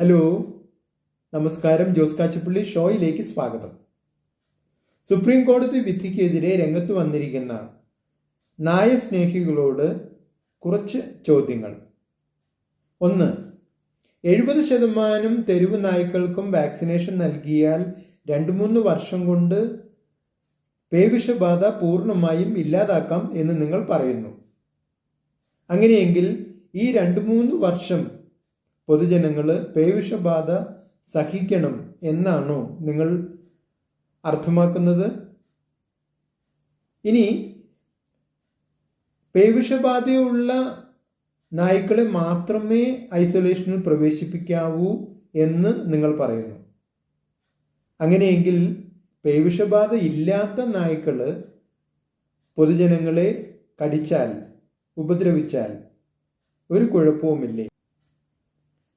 Hello നമസ്കാരം. ജോസ് കാച്ചപ്പള്ളി ഷോയിലേക്ക് സ്വാഗതം. Supreme കോടതി വിധിക്കെതിരെ രംഗത്ത് വന്നിരിക്കുന്ന നായസ്നേഹികളോട് കുറച്ച് ചോദ്യങ്ങൾ. ഒന്ന് എഴുപത് ശതമാനം തെരുവ് നായ്ക്കൾക്കും വാക്സിനേഷൻ നൽകിയാൽ രണ്ട് മൂന്ന് വർഷം കൊണ്ട് പേവിഷബാധ പൂർണമായും ഇല്ലാതാക്കാം എന്ന് നിങ്ങൾ പറയുന്നു. അങ്ങനെയെങ്കിൽ ഈ രണ്ട് മൂന്ന് വർഷം പൊതുജനങ്ങൾ പേവിഷബാധ സഹിക്കണം എന്നാണോ നിങ്ങൾ അർത്ഥമാക്കുന്നത്? ഇനി പേവിഷബാധയുള്ള നായ്ക്കളെ മാത്രമേ ഐസൊലേഷനിൽ പ്രവേശിപ്പിക്കാവൂ എന്ന് നിങ്ങൾ പറയുന്നു. അങ്ങനെയെങ്കിൽ പേവിഷബാധ ഇല്ലാത്ത നായ്ക്കൾ പൊതുജനങ്ങളെ കടിച്ചാൽ ഉപദ്രവിച്ചാൽ ഒരു കുഴപ്പവുമില്ലേ?